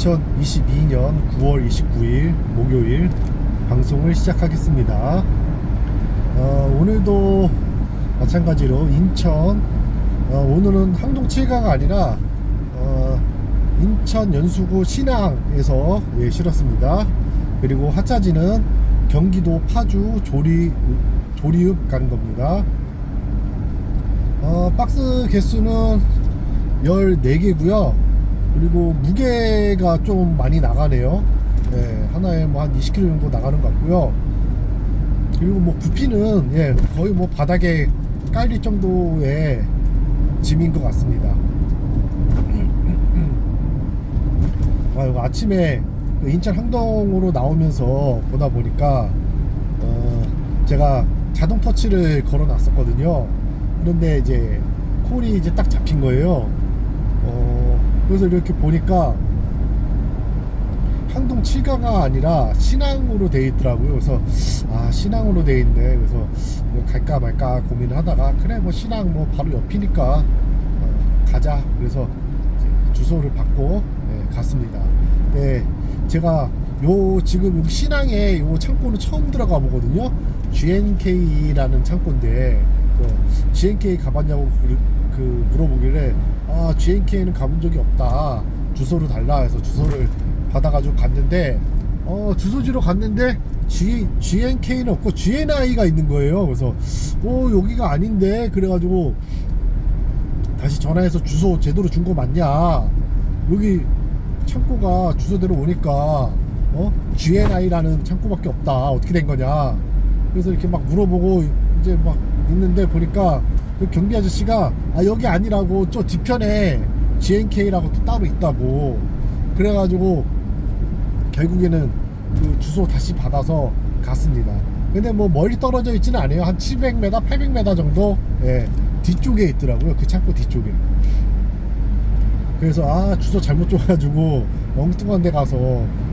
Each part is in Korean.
2022년 9월 29일 목요일 방송을 시작하겠습니다. 어, 오늘도 마찬가지로 인천 어, 오늘은 항동 7가가 아니라 어, 인천 연수구 신항에서 예, 실었습니다. 그리고 하차지는 경기도 파주 조리 조리읍 가는 겁니다. 어, 박스 개수는 14개고요. 그리고 무게가 좀 많이 나가네요. 네, 하나에 뭐 한 20kg 정도 나가는 것 같고요. 그리고 뭐 부피는 예, 거의 뭐 바닥에 깔릴 정도의 짐인 것 같습니다. 아, 이거 아침에 그 인천 항동으로 나오면서 보다 보니까 어, 제가 자동 터치를 걸어 놨었거든요. 그런데 이제 콜이 이제 딱 잡힌 거예요. 어, 그래서 이렇게 보니까 항동 7가가 아니라 신항으로 돼 있더라고요. 그래서 아 신항으로 돼 있네. 그래서 이거 갈까 말까 고민을 하다가 그래 뭐 신항 뭐 바로 옆이니까 어, 가자. 그래서 주소를 받고 네, 갔습니다. 네, 제가 요 지금 신항에 요 창고는 처음 들어가 보거든요. GNK라는 창고인데 그 GNK 가봤냐고 그, 그 물어보길래 아 GNK는 가본 적이 없다. 주소를 달라 해서 주소를 받아가지고 갔는데 어 주소지로 갔는데 G, GNK는 없고 GNI가 있는 거예요. 그래서 오 여기가 아닌데 그래가지고 다시 전화해서 주소 제대로 준 거 맞냐? 여기 창고가 주소대로 오니까 어 GNI라는 창고밖에 없다. 어떻게 된 거냐? 그래서 이렇게 막 물어보고 이제 막 있는데 보니까 그 경비 아저씨가 아 여기 아니라고 저 뒤편에 GNK라고 또 따로 있다고 그래가지고 결국에는 그 주소 다시 받아서 갔습니다. 근데 뭐 멀리 떨어져 있지는 않아요. 한 700m, 800m 정도 예, 뒤쪽에 있더라고요. 그 창고 뒤쪽에. 그래서 아 주소 잘못 줘가지고 엉뚱한 데 가서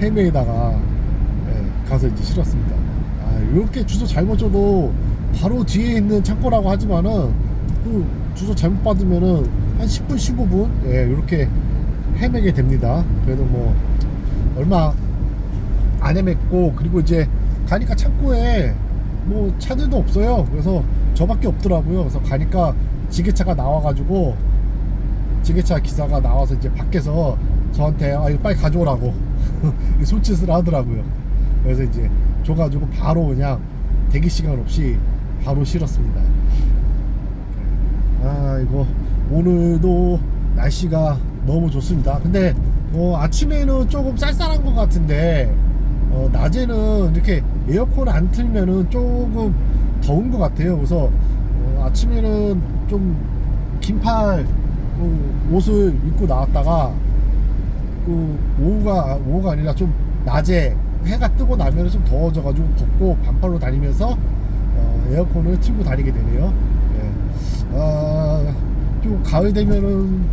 헤매다가 예, 가서 이제 실었습니다. 아 이렇게 주소 잘못 줘도 바로 뒤에 있는 창고라고 하지만은 그 주소 잘못 받으면은 한 10분 15분 예 이렇게 헤매게 됩니다. 그래도 뭐 얼마 안 헤맸고 그리고 이제 가니까 창고에 뭐 차들도 없어요. 그래서 저밖에 없더라고요. 그래서 가니까 지게차가 나와가지고 지게차 기사가 나와서 이제 밖에서 저한테 아 이거 빨리 가져오라고 손짓을 하더라고요. 그래서 이제 줘가지고 바로 그냥 대기 시간 없이 바로 실었습니다. 아 이거 오늘도 날씨가 너무 좋습니다. 근데 어, 아침에는 조금 쌀쌀한 것 같은데 어, 낮에는 이렇게 에어컨 안 틀면은 조금 더운 것 같아요. 그래서 어, 아침에는 좀 긴팔 그 옷을 입고 나왔다가 그 오후가 오후가 아니라 좀 낮에 해가 뜨고 나면 좀 더워져가지고 벗고 반팔로 다니면서 어, 에어컨을 틀고 다니게 되네요. 가을 되면은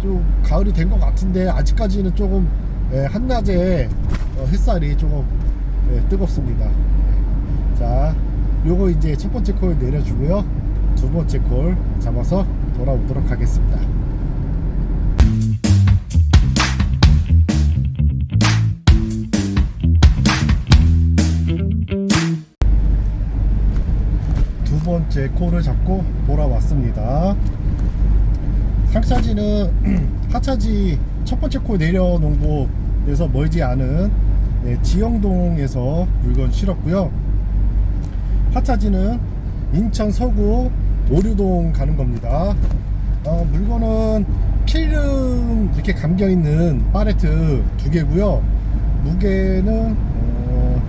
좀 가을이 된 것 같은데 아직까지는 조금 예, 한낮에 어, 햇살이 조금 예, 뜨겁습니다. 예. 자, 요거 이제 첫 번째 콜 내려주고요. 두 번째 콜 잡아서 돌아오도록 하겠습니다. 두 번째 콜을 잡고 돌아왔습니다. 상차지는 하차지 첫 번째 콜 내려놓은 곳에서 멀지 않은 네, 지영동에서 물건 실었고요. 하차지는 인천 서구 오류동 가는 겁니다. 어, 물건은 필름 이렇게 감겨 있는 팔레트 두 개고요. 무게는 어,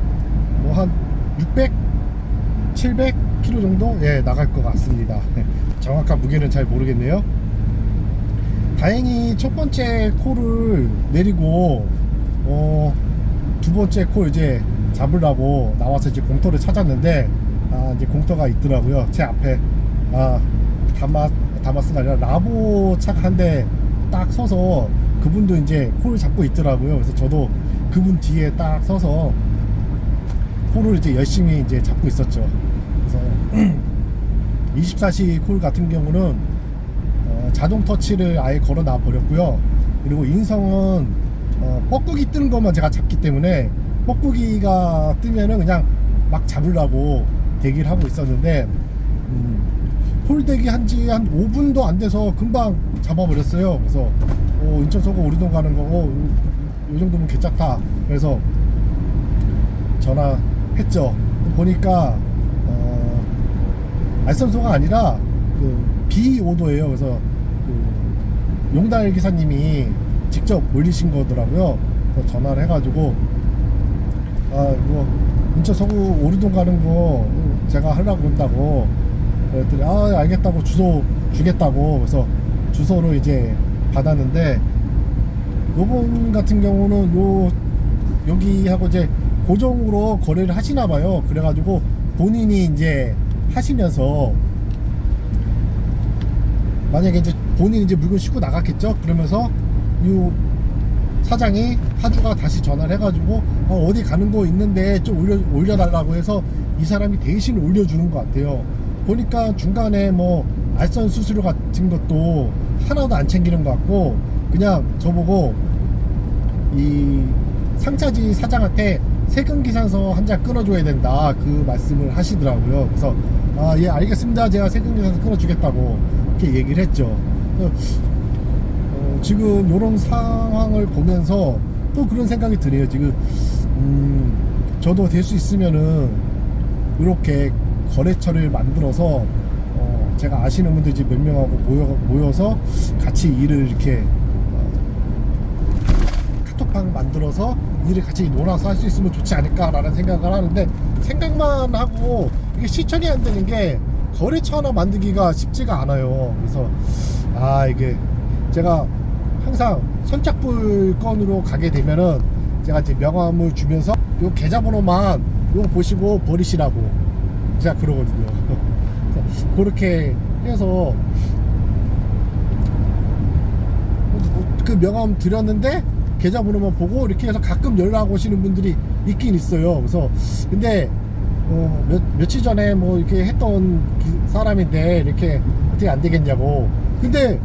뭐한 600, 700kg 정도 예 나갈 것 같습니다. 정확한 무게는 잘 모르겠네요. 다행히 첫 번째 콜을 내리고 어, 두 번째 콜 이제 잡으려고 나와서 이제 공터를 찾았는데 아, 이제 공터가 있더라고요. 제 앞에 아 다마 다마스가 아니라 라보 차가 한 대 딱 서서 그분도 이제 콜을 잡고 있더라고요. 그래서 저도 그분 뒤에 딱 서서 콜을 이제 열심히 이제 잡고 있었죠. 그래서 24시 콜 같은 경우는 어, 자동 터치를 아예 걸어 놔 버렸고요. 그리고 인성은 어, 뻐꾸기 뜨는 것만 제가 잡기 때문에 뻐꾸기가 뜨면은 그냥 막 잡으려고 대기를 하고 있었는데 음, 홀대기 한지 한 5분도 안 돼서 금방 잡아버렸어요. 그래서 어, 인천 서구 오리동 가는 거, 어, 이 정도면 괜찮다. 그래서 전화했죠. 보니까 어, 알선소가 아니라 그 비오도예요. 그래서 그 용달 기사님이 직접 올리신 거더라고요. 그래서 전화를 해가지고 아 이거 인천 서구 오리동 가는 거 제가 하려고 한다고 그랬더니 아 알겠다고 주소 주겠다고 그래서 주소로 이제 받았는데 요번 같은 경우는 요 여기하고 이제 고정으로 거래를 하시나 봐요. 그래가지고 본인이 이제 하시면서 만약에 이제 본인이 이제 물건 싣고 나갔겠죠. 그러면서 요 사장이 파주가 다시 전화를 해가지고 어, 디 가는 거 있는데 좀 올려 올려달라고 해서 이 사람이 대신 올려주는 것 같아요. 보니까 중간에 뭐 알선 수수료 같은 것도 하나도 안 챙기는 것 같고 그냥 저보고 이 상차지 사장한테 세금 계산서 한 장 끊어줘야 된다 그 말씀을 하시더라고요. 그래서 아 예 알겠습니다. 제가 세금 계산서 끊어주겠다고 이렇게 얘기를 했죠. 그래서 어, 지금 이런 상황을 보면서 또 그런 생각이 드네요. 지금 음, 저도 될 수 있으면은 이렇게 거래처를 만들어서 어, 제가 아시는 분들 몇 명하고 모여, 모여서 같이 일을 이렇게 어, 카톡방 만들어서 일을 같이 놀아서 할 수 있으면 좋지 않을까라는 생각을 하는데 생각만 하고 이게 실천이 안 되는 게 거래처 하나 만들기가 쉽지가 않아요. 그래서 아 이게 제가 항상 선착불 건으로 가게 되면은 제가 이제 명함을 주면서 요 계좌번호만 요거 보시고 버리시라고 제가 그러거든요. 그렇게 해서 그 명함 드렸는데 계좌번호만 보고 이렇게 해서 가끔 연락 오시는 분들이 있긴 있어요. 그래서 근데 어, 며, 며칠 전에 뭐 이렇게 했던 기- 사람인데 이렇게 어떻게 안 되겠냐고. 근데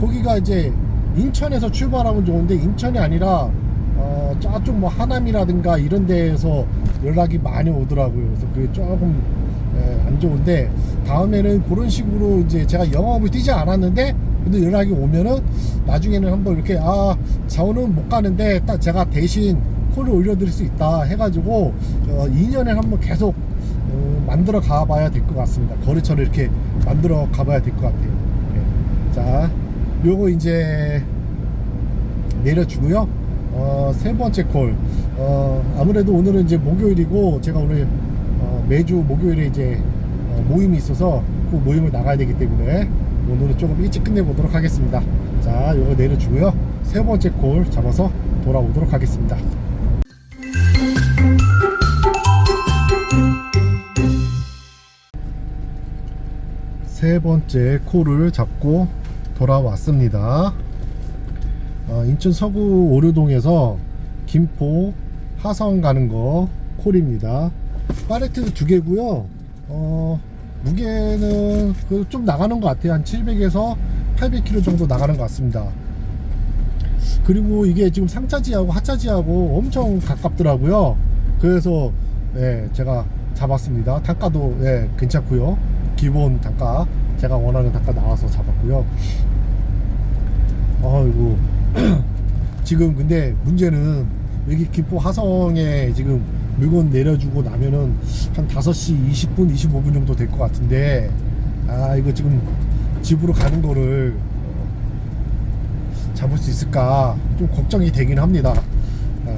거기가 이제 인천에서 출발하면 좋은데 인천이 아니라 어, 저쪽 뭐 하남이라든가 이런 데에서 연락이 많이 오더라고요. 그래서 그게 조금 예, 안 좋은데 다음에는 그런 식으로 이제 제가 영업을 뛰지 않았는데 근데 연락이 오면은 나중에는 한번 이렇게 아 저는 못 가는데 딱 제가 대신 콜을 올려드릴 수 있다 해가지고 어, 2년에 한번 계속 어, 만들어 가봐야 될 것 같습니다. 거래처를 이렇게 만들어 가봐야 될 것 같아요. 예. 자, 요거 이제 내려주고요. 어, 세 번째 콜. 어, 아무래도 오늘은 이제 목요일이고 제가 오늘 어, 매주 목요일에 이제 어, 모임이 있어서 그 모임을 나가야 되기 때문에 오늘은 조금 일찍 끝내보도록 하겠습니다. 자, 요거 내려주고요. 세 번째 콜 잡아서 돌아오도록 하겠습니다. 세 번째 콜을 잡고 돌아왔습니다. 어, 인천 서구 오류동에서 김포 하성 가는 거 콜입니다. 파레트도 두 개고요. 어, 무게는 그좀 나가는 것 같아요. 한 700에서 800km 정도 나가는 것 같습니다. 그리고 이게 지금 상차지하고 하차지하고 엄청 가깝더라고요. 그래서 예, 제가 잡았습니다. 단가도 예, 괜찮고요. 기본 단가 제가 원하는 단가 나와서 잡았고요. 아이고 지금 근데 문제는 여기 김포 하성에 지금 물건 내려주고 나면은 한 5시 20분 25분 정도 될 것 같은데 아 이거 지금 집으로 가는 거를 어, 잡을 수 있을까 좀 걱정이 되긴 합니다 아,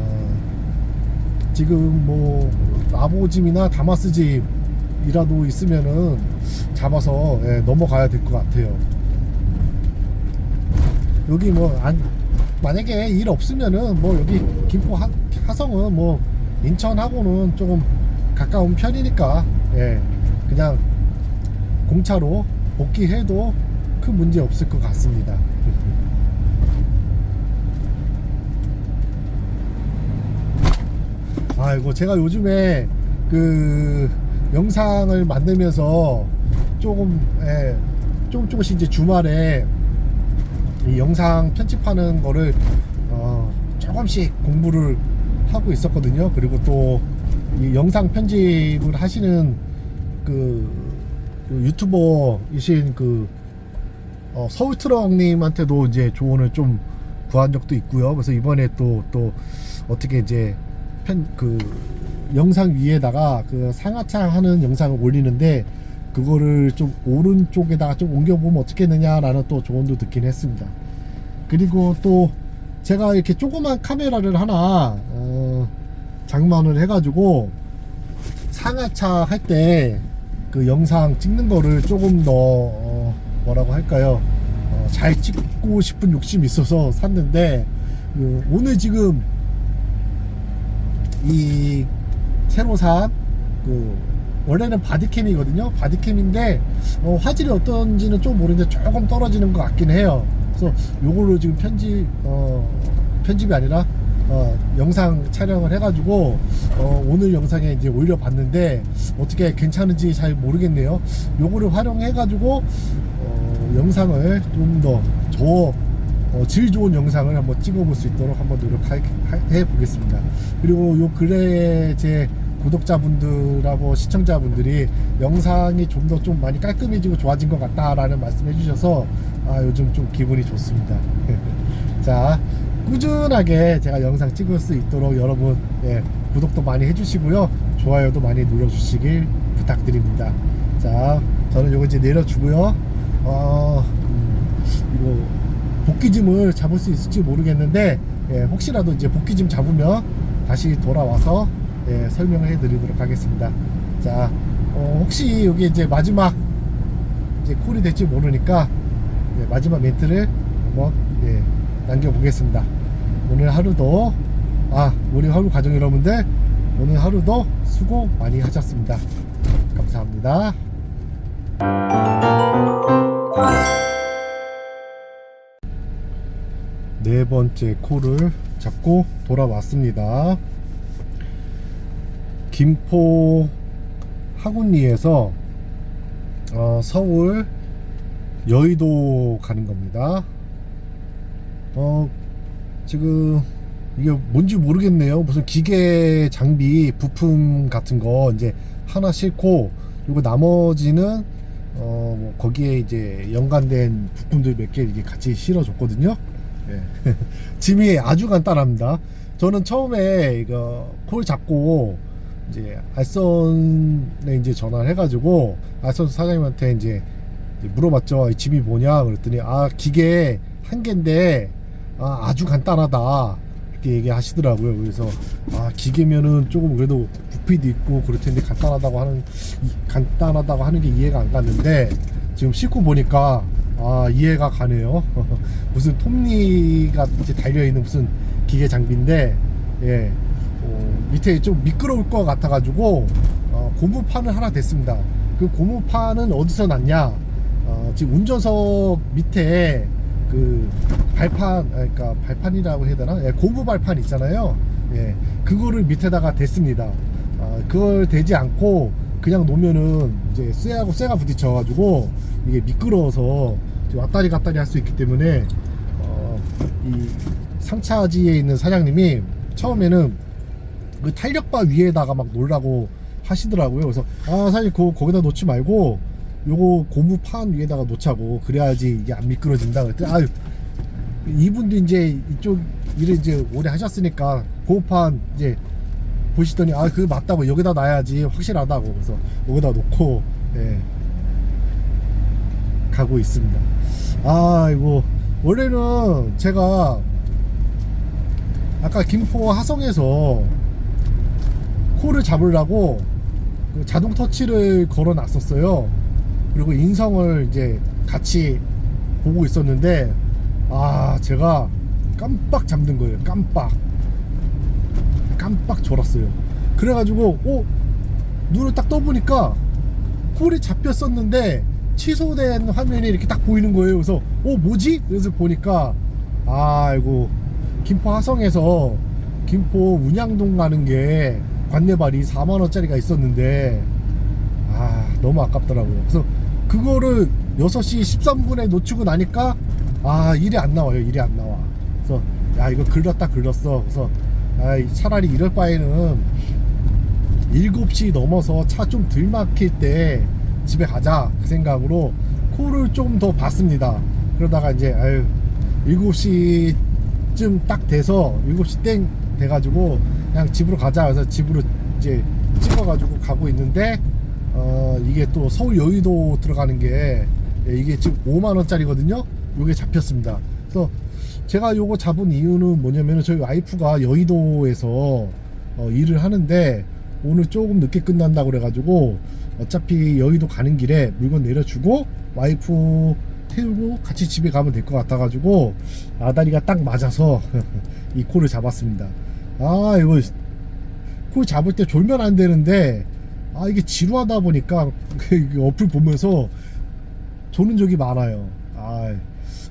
지금 뭐 아보짐이나 다마스짐이라도 있으면은 잡아서 예, 넘어가야 될 것 같아요 여기 뭐 안 만약에 일 없으면은 뭐 여기 김포 하, 하성은 뭐 인천하고는 조금 가까운 편이니까 예 그냥 공차로 복귀해도 큰 문제 없을 것 같습니다. 아이고 제가 요즘에 그 영상을 만들면서 조금 예, 조금 조금씩 이제 주말에 이 영상 편집하는 거를 어, 조금씩 공부를 하고 있었거든요. 그리고 또 이 영상 편집을 하시는 그, 그 유튜버이신 그 어, 서울트럭님한테도 이제 조언을 좀 구한 적도 있고요. 그래서 이번에 또 또 어떻게 이제 편 그 영상 위에다가 그 상하차 하는 영상을 올리는데 그거를 좀 오른쪽에다가 좀 옮겨보면 어떻겠느냐라는 또 조언도 듣긴 했습니다. 그리고 또 제가 이렇게 조그만 카메라를 하나 어, 장만을 해가지고 상하차 할 때 그 영상 찍는 거를 조금 더 어, 뭐라고 할까요? 어, 잘 찍고 싶은 욕심이 있어서 샀는데 그 오늘 지금 이 새로 산그 원래는 바디캠이거든요. 바디캠인데 어, 화질이 어떤지는 좀 모르는데 조금 떨어지는 것 같긴 해요. 그래서 요걸로 지금 편집 어, 편집이 아니라 어, 영상 촬영을 해가지고 어, 오늘 영상에 이제 올려봤는데 어떻게 괜찮은지 잘 모르겠네요. 요거를 활용해가지고 어, 영상을 좀 더더 어, 질 좋은 영상을 한번 찍어볼 수 있도록 한번 노력해 보겠습니다. 그리고 요 근래에 제 구독자분들하고 시청자분들이 영상이 좀더좀 많이 깔끔해지고 좋아진 것 같다라는 말씀 해 주셔서 아, 요즘 좀 기분이 좋습니다. 자, 꾸준하게 제가 영상 찍을 수 있도록 여러분 예, 구독도 많이 해주시고요. 좋아요도 많이 눌러주시길 부탁드립니다. 자, 저는 요거 이제 내려주고요. 어, 음, 이거 복귀짐을 잡을 수 있을지 모르겠는데 예, 혹시라도 이제 복귀짐 잡으면 다시 돌아와서 예, 설명을 해드리도록 하겠습니다. 자, 어, 혹시 여기 이제 마지막 이제 콜이 될지 모르니까 예, 마지막 멘트를 한번 예, 남겨보겠습니다. 오늘 하루도 아 우리 하루 가정 여러분들 오늘 하루도 수고 많이 하셨습니다. 감사합니다. 네 번째 콜을 잡고 돌아왔습니다. 김포 하군리에서 어, 서울 여의도 가는 겁니다. 어, 지금 이게 뭔지 모르겠네요. 무슨 기계 장비 부품 같은 거 이제 하나 싣고 그리고 나머지는 어, 뭐 거기에 이제 연관된 부품들 몇 개 이게 같이 실어줬거든요. 예. 짐이 아주 간단합니다. 저는 처음에 이거 콜 잡고 이제 알선에 이제 전화를 해가지고 알선 사장님한테 이제 물어봤죠. 이 짐이 뭐냐? 그랬더니 아 기계 한 개인데 아, 아주 간단하다 이렇게 얘기하시더라고요. 그래서 아 기계면은 조금 그래도 부피도 있고 그럴 텐데 간단하다고 하는 이- 간단하다고 하는 게 이해가 안 갔는데 지금 싣고 보니까 아 이해가 가네요. 무슨 톱니가 이제 달려 있는 무슨 기계 장비인데 예 어, 밑에 좀 미끄러울 것 같아가지고 어, 고무판을 하나 댔습니다. 그 고무판은 어디서 났냐? 어, 지금 운전석 밑에 그 발판, 아, 그러니까 발판이라고 해야 되나? 예, 고무 발판 있잖아요. 예, 그거를 밑에다가 댔습니다. 아, 그걸 대지 않고 그냥 놓으면은 이제 쇠하고 쇠가 부딪혀가지고 이게 미끄러워서 왔다리 갔다리 할 수 있기 때문에 어, 이 상차지에 있는 사장님이 처음에는 그 탄력바 위에다가 막 놓으라고 하시더라고요. 그래서 아 사장님 그거 거기다 놓지 말고 요거 고무 판 위에다가 놓자고 그래야지 이게 안 미끄러진다 그랬더니 아유 이분도 이제 이쪽 일을 이제 오래 하셨으니까 고무판 이제 보시더니 아 그거 맞다고 여기다 놔야지 확실하다고 그래서 여기다 놓고 예, 가고 있습니다. 아 이거 원래는 제가 아까 김포 하성에서 코를 잡으려고 그 자동 터치를 걸어 놨었어요. 그리고 인성을 이제 같이 보고 있었는데 아 제가 깜빡 잠든 거예요. 깜빡 깜빡 졸았어요. 그래가지고 어 눈을 딱 떠보니까 콜이 잡혔었는데 취소된 화면이 이렇게 딱 보이는 거예요. 그래서 어 뭐지? 그래서 보니까 아이고 김포 하성에서 김포 운양동 가는 게 관내발이 4만 원짜리가 있었는데 아 너무 아깝더라고요. 그래서 그거를 6시 13분에 놓치고 나니까 아 일이 안 나와요. 일이 안 나와. 그래서 야 이거 글렀다 글렀어. 그래서 아 차라리 이럴 바에는 7시 넘어서 차 좀 덜 막힐 때 집에 가자. 그 생각으로 콜을 좀더 봤습니다. 그러다가 이제 아유 7시쯤 딱 돼서 7시 땡 돼가지고 그냥 집으로 가자. 그래서 집으로 이제 찍어가지고 가고 있는데 어 이게 또 서울 여의도 들어가는 게 예, 이게 지금 5만 원짜리거든요? 요게 잡혔습니다. 그래서 제가 요거 잡은 이유는 뭐냐면은 저희 와이프가 여의도에서 어, 일을 하는데 오늘 조금 늦게 끝난다고 그래가지고 어차피 여의도 가는 길에 물건 내려주고 와이프 태우고 같이 집에 가면 될 것 같아가지고 아다리가 딱 맞아서 이 콜을 잡았습니다 아 이거 콜 잡을 때 졸면 안 되는데 아 이게 지루하다 보니까 그 어플 보면서 조는 적이 많아요 아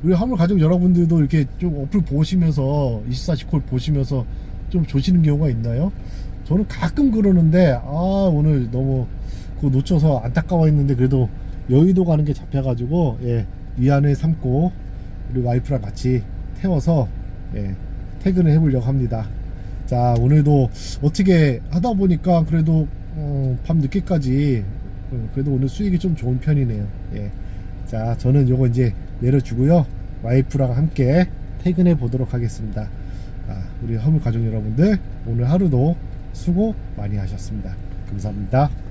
우리 화물 가족 여러분들도 이렇게 좀 어플 보시면서 24시 콜 보시면서 좀 조시는 경우가 있나요? 저는 가끔 그러는데 아 오늘 너무 그거 놓쳐서 안타까워 했는데 그래도 여의도 가는 게 잡혀가지고 예 위안을 삼고 우리 와이프랑 같이 태워서 예 퇴근을 해보려고 합니다 자 오늘도 어떻게 하다 보니까 그래도 어, 밤 늦게까지 어, 그래도 오늘 수익이 좀 좋은 편이네요. 예. 자 저는 요거 이제 내려주고요. 와이프랑 함께 퇴근해 보도록 하겠습니다. 아, 우리 허물 가족 여러분들 오늘 하루도 수고 많이 하셨습니다. 감사합니다